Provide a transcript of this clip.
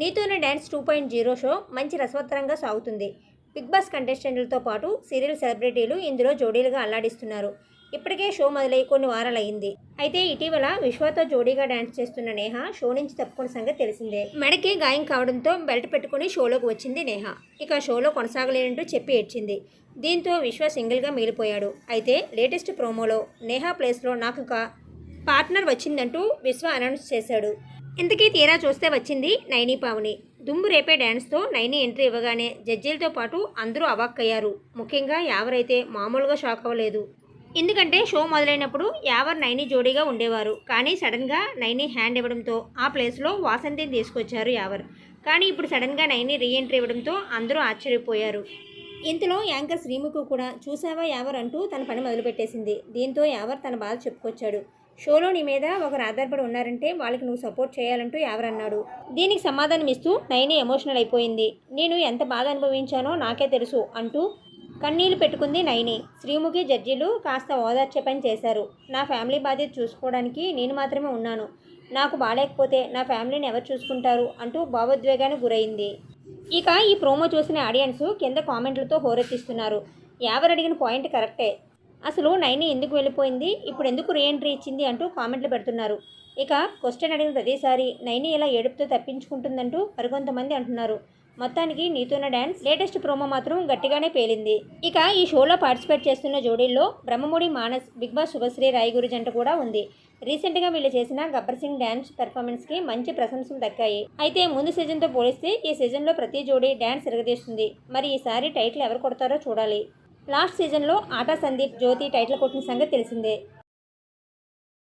నీతోనే dance two point zero show మంచి రసవత్తరంగా సాగుతుంది. బిగ్ బాస్ కంటెస్టెంట్లతో పాటు సీరియల్ సెలబ్రిటీలు ఇందులో జోడీలుగా అల్లాడిస్తున్నారు. ఇప్పటికే షో మొదలై కొన్ని వారాలు అయింది అయితే ఇటీవల విశ్వతో జోడీగా డాన్స్ చేస్తున్న నేహ షో నుంచి తప్పుకున్న సంగతి తెలిసిందే. మెడకి గాయం కావడంతో బెల్ట్ పెట్టుకుని షోలోకి వచ్చింది నేహ. ఇక షోలో కొనసాగలేనంటూ చెప్పి ఏడ్చింది. దీంతో విశ్వ సింగిల్గా మిగిలిపోయాడు. అయితే లేటెస్ట్ ప్రోమోలో నేహా ప్లేస్లో నాకు ఒక పార్ట్నర్ వచ్చిందంటూ విశ్వ అనౌన్స్ చేశాడు. ఇంతకీ తీరా చూస్తే వచ్చింది నైని పావుని. దుమ్ము రేపే డ్యాన్స్తో నైని ఎంట్రీ ఇవ్వగానే జడ్జీలతో పాటు అందరూ అవాక్కయ్యారు ముఖ్యంగా యావరైతే మామూలుగా షాక్ అవ్వలేదు. ఎందుకంటే షో మొదలైనప్పుడు యావర్ నైని జోడీగా ఉండేవారు. కానీ సడన్గా నైని హ్యాండ్ ఇవ్వడంతో ఆ ప్లేస్లో వాసంతిని తీసుకొచ్చారు యావర్. కానీ ఇప్పుడు సడన్గా నైని రీఎంట్రీ ఇవ్వడంతో అందరూ ఆశ్చర్యపోయారు. ఇంతలో యాంకర్ శ్రీముఖు కూడా చూసావా యావర్? అంటూ తన పని మొదలుపెట్టేసింది. దీంతో యావర్ తన బాధ చెప్పుకొచ్చాడు. షోలో నీ మీద ఒకరు ఆధారపడి ఉన్నారంటే వాళ్ళకి నువ్వు సపోర్ట్ చేయాలంటూ ఎవరన్నాడు అన్నాడు. దీనికి సమాధానం ఇస్తూ నైని ఎమోషనల్ అయిపోయింది. నేను ఎంత బాధ అనుభవించానో నాకే తెలుసు అంటూ కన్నీళ్ళు పెట్టుకుంది నైని శ్రీముఖి జడ్జీలు కాస్త ఓదార్చే పని చేశారు. నా ఫ్యామిలీ బాధ్యత చూసుకోవడానికి నేను మాత్రమే ఉన్నాను. నాకు బాగాలేకపోతే నా ఫ్యామిలీని ఎవరు చూసుకుంటారు? అంటూ భావోద్వేగానికి గురైంది. ఇక ఈ ప్రోమో చూసిన ఆడియన్స్ కింద కామెంట్లతో హోరెత్తిస్తున్నారు. ఎవరు అడిగిన పాయింట్ కరెక్టే అసలు నైని ఎందుకు వెళ్ళిపోయింది? ఇప్పుడు ఎందుకు రీఎంట్రీ ఇచ్చింది? అంటూ కామెంట్లు పెడుతున్నారు. ఇక క్వశ్చన్ అడిగిన ప్రతిసారి నైని ఇలా ఏడుపుతో తప్పించుకుంటుందంటూ మరికొంతమంది అంటున్నారు. మొత్తానికి నీతోన డ్యాన్స్ లేటెస్ట్ ప్రోమో మాత్రం గట్టిగానే పేలింది. ఇక ఈ షోలో పార్టిసిపేట్ చేస్తున్న జోడీల్లో బ్రహ్మముడి మానస్ బిగ్ బాస్ శుభశ్రీ రాయగురి జంట కూడా ఉంది. రీసెంట్గా వీళ్ళు చేసిన గబ్బర్ సింగ్ డ్యాన్స్ పెర్ఫార్మెన్స్కి మంచి ప్రశంసలు దక్కాయి. అయితే ముందు సీజన్తో పోలిస్తే ఈ సీజన్లో ప్రతి జోడీ డ్యాన్స్ ఎరగదీస్తుంది. మరి ఈసారి టైటిల్ ఎవరు కొడతారో చూడాలి. లాస్ట్ సీజన్లో ఆటా సందీప్ జ్యోతి టైటిల్ కొట్టిన సంగతి తెలిసిందే.